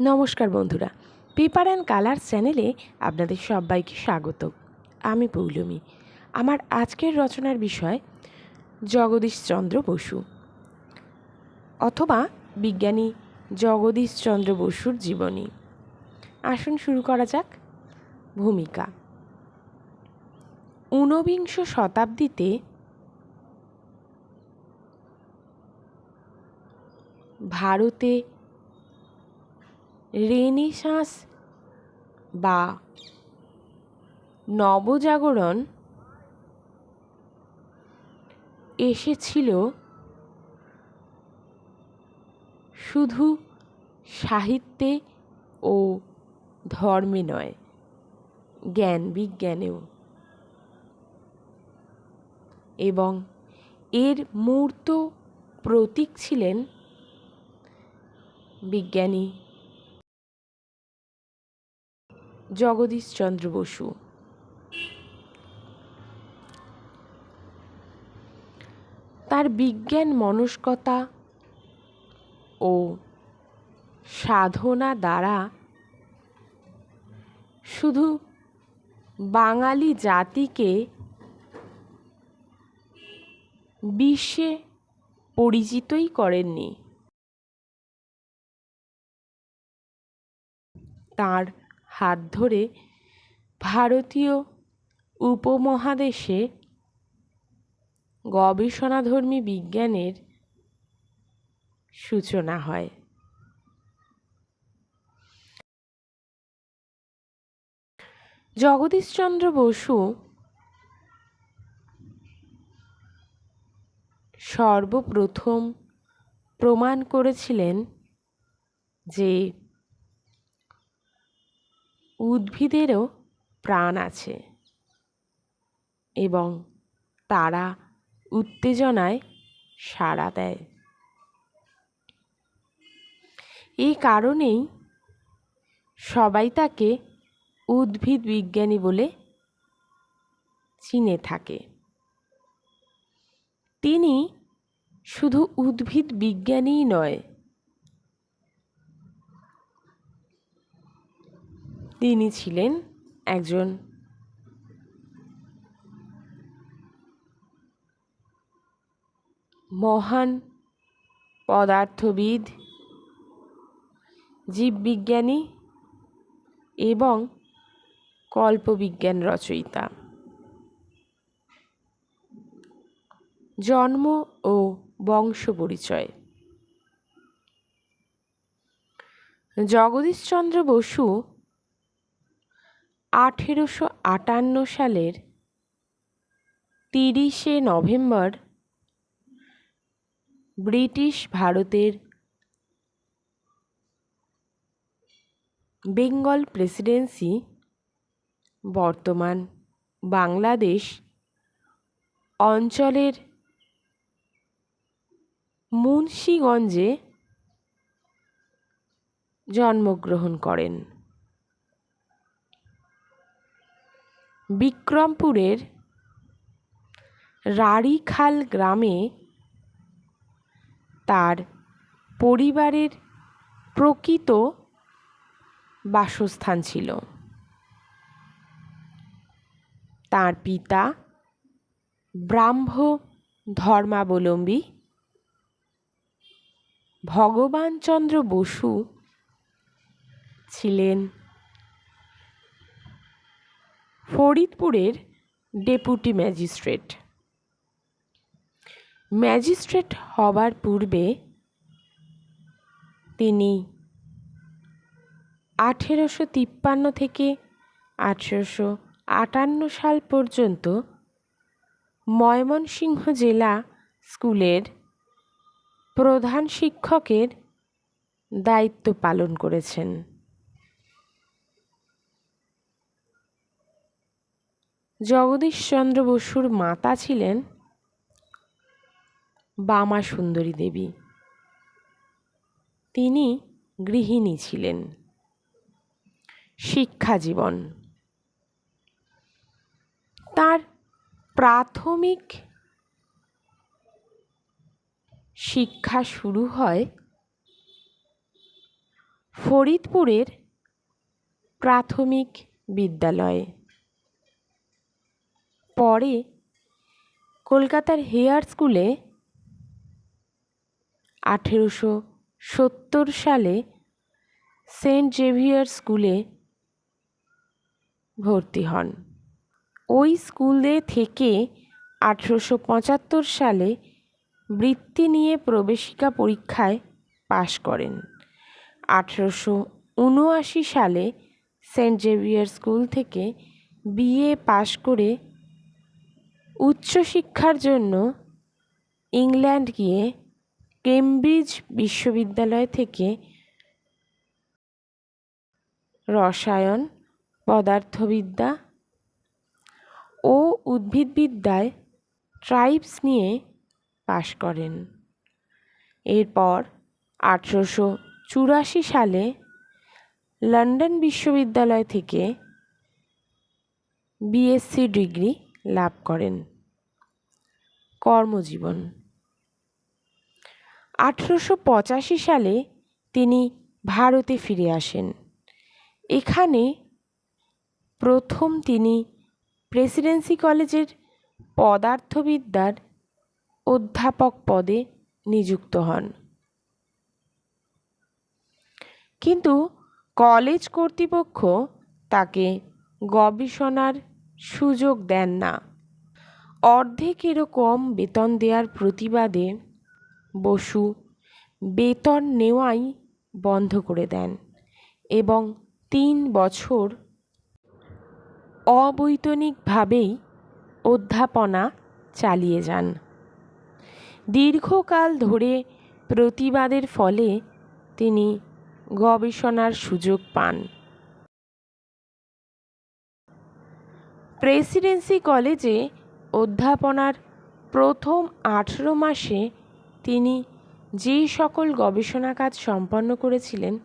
নমস্কার বন্ধুরা, paper and colour চ্যানেলে আপনাদের সবাইকে স্বাগত। আমি পৌলমী। আমার আজকের রচনার বিষয় জগদীশচন্দ্র বসু। অথবা বিজ্ঞানী জগদীশচন্দ্র বসুর জীবনী। আসুন শুরু করা যাক। ভূমিকা। ঊনবিংশ শতাব্দীতে ভারতে রেনেসাঁস বা নবজাগরণ এসেছিল শুধু সাহিত্যে ও ধর্মে নয়, জ্ঞান বিজ্ঞানেও। এবং এর মূর্ত প্রতীক ছিলেন বিজ্ঞানী জগদীশচন্দ্র বসু। তার বিজ্ঞান মনস্কতা ও সাধনা দ্বারা শুধু বাঙালি জাতিকে বিশ্বে পরিচিতই করেননি। তাঁর হাত ধরে ভারতীয় উপমহাদেশে গবেষণাধর্মী বিজ্ঞানের সূচনা হয়। জগদীশচন্দ্র বসু সর্বপ্রথম প্রমাণ করেছিলেন যে উদ্ভিদেরও প্রাণ আছে এবং তারা উত্তেজনায় সাড়া দেয়। এই কারণেই সবাই তাকে উদ্ভিদ বিজ্ঞানী বলে চিনে থাকে। তিনি শুধু উদ্ভিদ বিজ্ঞানীই নয় তিনি ছিলেন একজন মহান পদার্থবিদ, জীববিজ্ঞানী এবং কল্পবিজ্ঞান রচয়িতা। জন্ম ও বংশ পরিচয়। জগদীশচন্দ্র বসু আঠেরোশো আটান্ন সালের তিরিশে নভেম্বর ব্রিটিশ ভারতের বেঙ্গল প্রেসিডেন্সি, বর্তমান বাংলাদেশ অঞ্চলের মুন্সীগঞ্জে জন্মগ্রহণ করেন। বিক্রমপুরের রাড়ীখাল গ্রামে তার পরিবারের প্রকৃত বাসস্থান ছিল। তার পিতা ব্রাহ্ম ধর্মাবলম্বী ভগবানচন্দ্র বসু ছিলেন ফরিদপুরের ডেপুটি ম্যাজিস্ট্রেট। ম্যাজিস্ট্রেট হবার পূর্বে তিনি আঠেরোশো তিপ্পান্ন থেকে আঠেরোশো আটান্ন সাল পর্যন্ত ময়মনসিংহ জেলা স্কুলের প্রধান শিক্ষকের দায়িত্ব পালন করেছেন। জগদীশচন্দ্র বসুর মাতা ছিলেন বামা সুন্দরী দেবী। তিনি গৃহিণী ছিলেন। শিক্ষা জীবন। তার প্রাথমিক শিক্ষা শুরু হয় ফরিদপুরের প্রাথমিক বিদ্যালয়ে। পরে কলকাতার হেয়ার স্কুলে আঠেরোশো সত্তর সালে সেন্ট জেভিয়ার স্কুলে ভর্তি হন। ওই স্কুলে থেকে আঠেরোশো পঁচাত্তর সালে বৃত্তি নিয়ে প্রবেশিকা পরীক্ষায় পাশ করেন। আঠেরোশো উনআশি সালে সেন্ট জেভিয়ার স্কুল থেকে বিএ পাশ করে উচ্চশিক্ষার জন্য ইংল্যান্ড গিয়ে কেমব্রিজ বিশ্ববিদ্যালয় থেকে রসায়ন, পদার্থবিদ্যা ও উদ্ভিদবিদ্যায় ট্রাইবস নিয়ে পাশ করেন। এরপর আঠেরোশো চুরাশি সালে লন্ডন বিশ্ববিদ্যালয় থেকে বিএসসি ডিগ্রি লাভ করেন। কর্মজীবন। আঠেরোশো পঁচাশি সালে তিনি ভারতে ফিরে আসেন। এখানে প্রথম তিনি প্রেসিডেন্সি কলেজের পদার্থবিদ্যার অধ্যাপক পদে নিযুক্ত হন। কিন্তু কলেজ কর্তৃপক্ষ তাকে গবেষণার সুযোগ দেন না। অর্ধেকেরও কম বেতন দেওয়ার প্রতিবাদে বসু বেতন নেওয়াই বন্ধ করে দেন এবং তিন বছর অবৈতনিকভাবেই অধ্যাপনা চালিয়ে যান। দীর্ঘকাল ধরে প্রতিবাদের ফলে তিনি গবেষণার সুযোগ পান। প্রেসিডেন্সি কলেজে অধ্যাপনার প্রথম আঠেরো মাসে তিনি যে সকল গবেষণা কাজ সম্পন্ন করেছিলেন,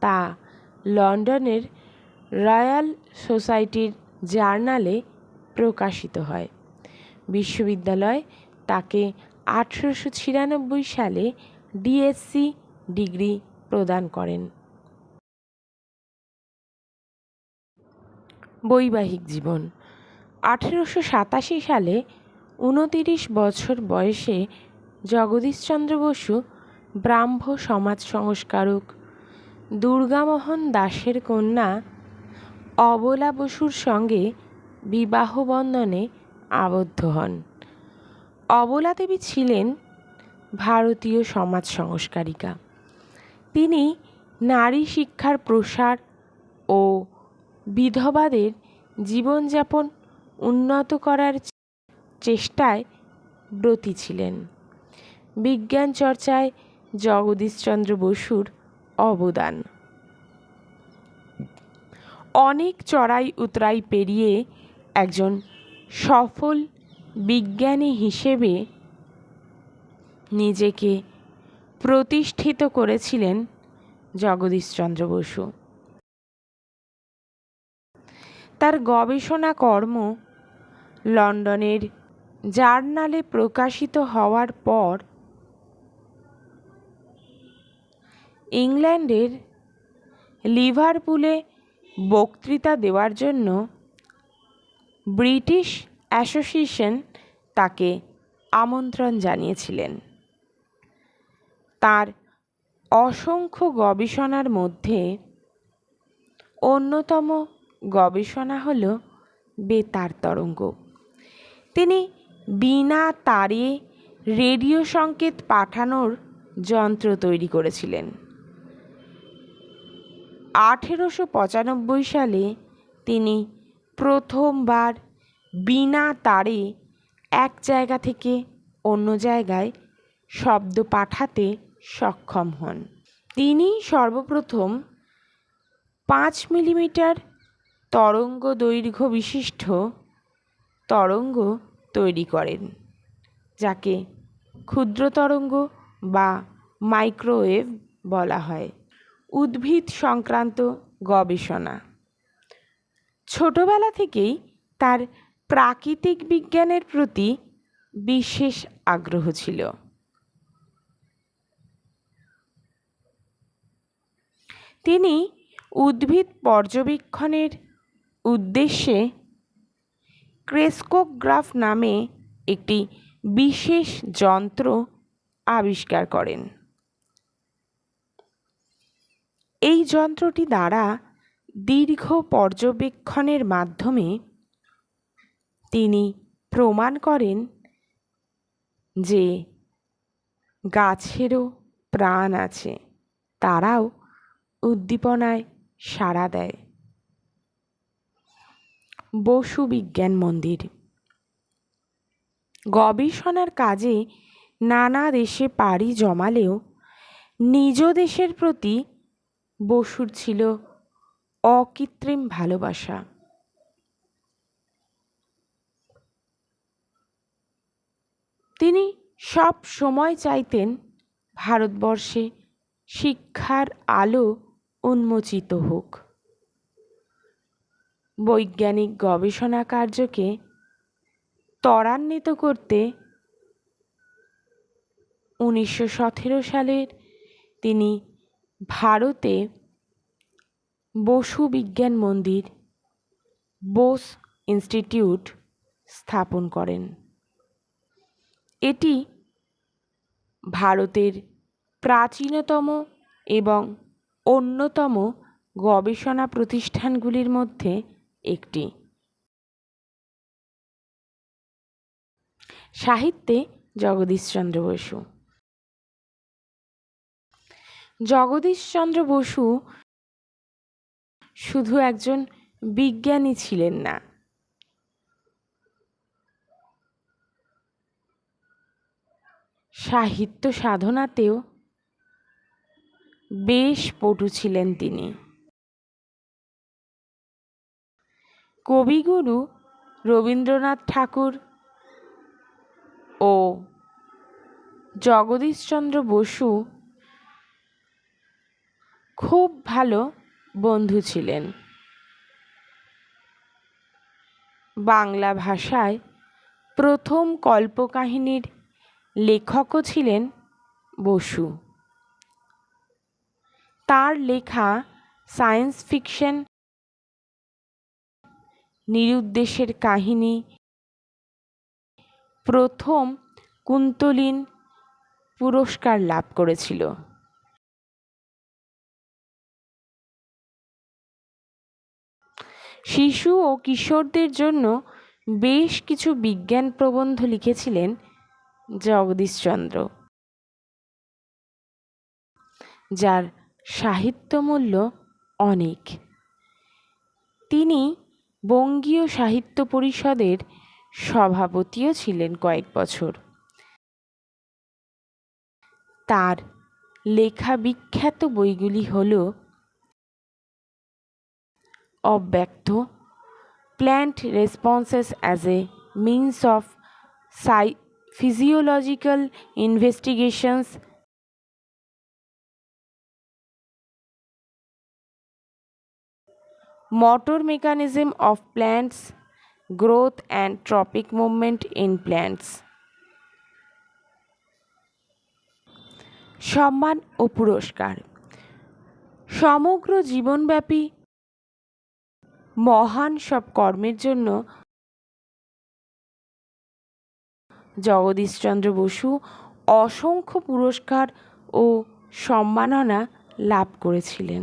তা লন্ডনের রয়্যাল সোসাইটির জার্নালে প্রকাশিত হয়। বিশ্ববিদ্যালয় তাকে আঠেরোশো ছিয়ানব্বই সালে ডিএসসি ডিগ্রি প্রদান করেন। বৈবাহিক জীবন। আঠেরোশো সাতাশি সালে উনতিরিশ বছর বয়সে জগদীশচন্দ্র বসু ব্রাহ্ম সমাজ সংস্কারক দুর্গামোহন দাসের কন্যা অবলা বসুর সঙ্গে বিবাহ বন্ধনে আবদ্ধ হন। অবলা দেবী ছিলেন ভারতীয় সমাজ সংস্কারিকা। তিনি নারী শিক্ষার প্রসার ও বিধবাদের জীবনযাপন উন্নত করার চেষ্টায় ব্রতী ছিলেন। বিজ্ঞান চর্চায় জগদীশচন্দ্র বসুর অবদান। অনেক চড়াই উতরাই পেরিয়ে একজন সফল বিজ্ঞানী হিসেবে নিজেকে প্রতিষ্ঠিত করেছিলেন জগদীশচন্দ্র বসু। তার গবেষণা কর্ম লন্ডনের জার্নালে প্রকাশিত হওয়ার পর ইংল্যান্ডের লিভারপুলে বক্তৃতা দেওয়ার জন্য ব্রিটিশ অ্যাসোসিয়েশন তাকে আমন্ত্রণ জানিয়েছিলেন। তার অসংখ্য গবেষণার মধ্যে অন্যতম গবেষণা হল বেতার তরঙ্গ। তিনি বিনা তারে রেডিও সংকেত পাঠানোর যন্ত্র তৈরি করেছিলেন। আঠেরোশো পঁচানব্বই সালে তিনি প্রথমবার বিনা তারে এক জায়গা থেকে অন্য জায়গায় শব্দ পাঠাতে সক্ষম হন। তিনি সর্বপ্রথম পাঁচ মিলিমিটার তরঙ্গ দৈর্ঘ্য বিশিষ্ট তরঙ্গ তৈরি করেন, যাকে ক্ষুদ্র তরঙ্গ বা মাইক্রোওয়েভ বলা হয়। উদ্ভিদ সংক্রান্ত গবেষণা। ছোটবেলা থেকেই তার প্রাকৃতিক বিজ্ঞানের প্রতি বিশেষ আগ্রহ ছিল। তিনি উদ্ভিদ পর্যবেক্ষণের উদ্দেশ্যে ক্রেস্কোগ্রাফ নামে একটি বিশেষ যন্ত্র আবিষ্কার করেন। এই যন্ত্রটি দ্বারা দীর্ঘ পর্যবেক্ষণের মাধ্যমে তিনি প্রমাণ করেন যে গাছেরও প্রাণ আছে, তারাও উদ্দীপনায় সাড়া দেয়। বসু বিজ্ঞান মন্দির। গবেষণার কাজে নানা দেশে পাড়ি জমালেও নিজ দেশের প্রতি বসুর ছিল অকৃত্রিম ভালোবাসা। তিনি সব সময় চাইতেন ভারতবর্ষে শিক্ষার আলো উন্মোচিত হোক। বৈজ্ঞানিক গবেষণা কার্যকে ত্বরান্বিত করতে উনিশশো সতেরো সালের তিনি ভারতে বসু বিজ্ঞান মন্দির, বোস ইনস্টিটিউট স্থাপন করেন। এটি ভারতের প্রাচীনতম এবং অন্যতম গবেষণা প্রতিষ্ঠানগুলির মধ্যে একটি। সাহিত্যে জগদীশচন্দ্র বসু। জগদীশচন্দ্র বসু শুধু একজন বিজ্ঞানী ছিলেন না। সাহিত্য সাধনাতেও বেশ পটু ছিলেন তিনি। কবিগুরু রবীন্দ্রনাথ ঠাকুর ও জগদীশচন্দ্র বসু খুব ভালো বন্ধু ছিলেন। বাংলা ভাষায় প্রথম কল্পকাহিনীর লেখকও ছিলেন বসু। তার লেখা সায়েন্স ফিকশন নিরুদ্দেশের কাহিনী। প্রথম কুন্তলিন পুরস্কার লাভ করেছিল। শিশু ও কিশোরদের জন্য বেশ কিছু বিজ্ঞান প্রবন্ধ লিখেছিলেন জগদীশচন্দ্র। যার সাহিত্যমূল্য অনেক। তিনি বঙ্গীয় সাহিত্য পরিষদের সভাপতিও ছিলেন কয়েক বছর। তার লেখা বিখ্যাত বইগুলি হল অব্যক্ত plant responses as a means of psychophysiological investigations motor mechanism of plants, growth and tropic movement in plants. সম্মান ও পুরস্কার। সমগ্র জীবনব্যাপী মহান সব কর্মের জন্য জগদীশচন্দ্র বসু অসংখ্য পুরস্কার ও সম্মাননা লাভ করেছিলেন।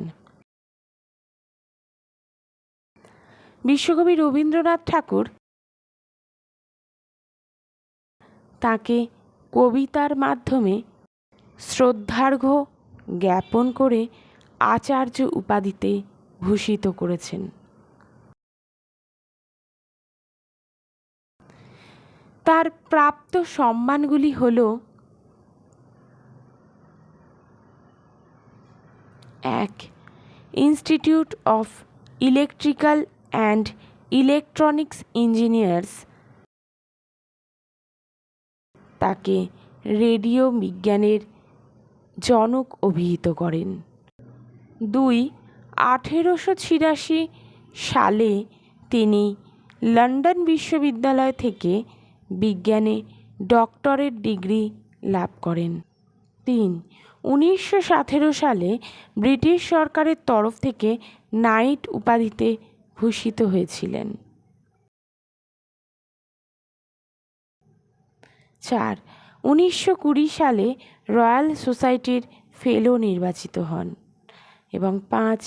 বিশ্বকবি রবীন্দ্রনাথ ঠাকুর তাকে কবিতার মাধ্যমে শ্রদ্ধার্ঘ্য জ্ঞাপন করে আচার্য উপাধিতে ভূষিত করেছেন। তার প্রাপ্ত সম্মানগুলি হল এক, Institute of Electrical and Electronics Engineers তাকে রেডিও বিজ্ঞানের জনক অভিহিত করেন। দুই, আঠেরোশো ছিয়াশি সালে তিনি লন্ডন বিশ্ববিদ্যালয় থেকে বিজ্ঞানে ডক্টরেট ডিগ্রি লাভ করেন। তিন, উনিশশো সতেরো সালে ব্রিটিশ সরকারের তরফ থেকে নাইট উপাধিতে ভূষিত হয়েছিলেন। চার, উনিশশো কুড়ি সালে রয়্যাল সোসাইটির ফেলো নির্বাচিত হন এবং পাঁচ,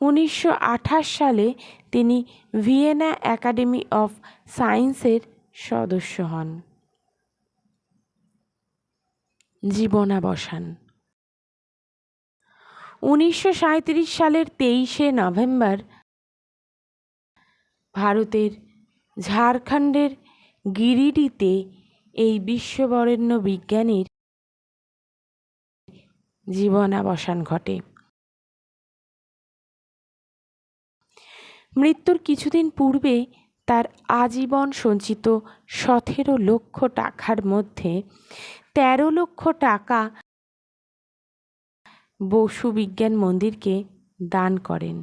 উনিশশো আঠাশ সালে তিনি ভিয়েনা একাডেমি অফ সায়েন্সের সদস্য হন। জীবনাবসান। উনিশশো সাঁত্রিশ সালের তেইশে নভেম্বর ভারতের ঝাড়খণ্ডের গিরিডিতে এই বিশ্ববরেণ্য বিজ্ঞানীর জীবনাবসান ঘটে। মৃত্যুর কিছুদিন পূর্বে তার আজীবন সঞ্চিত সতেরো লক্ষ টাকার মধ্যে তেরো লক্ষ টাকা বসু বিজ্ঞান মন্দিরকে দান করেন।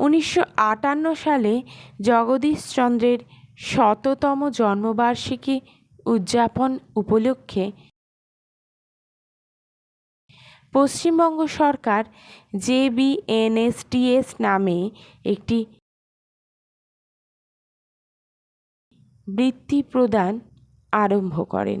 উনিশশো আটান্ন সালে জগদীশচন্দ্রের শততম জন্মবার্ষিকী উদযাপন উপলক্ষে পশ্চিমবঙ্গ সরকার জেবিএনএসটিএস নামে একটি বৃত্তি প্রদান আরম্ভ করেন।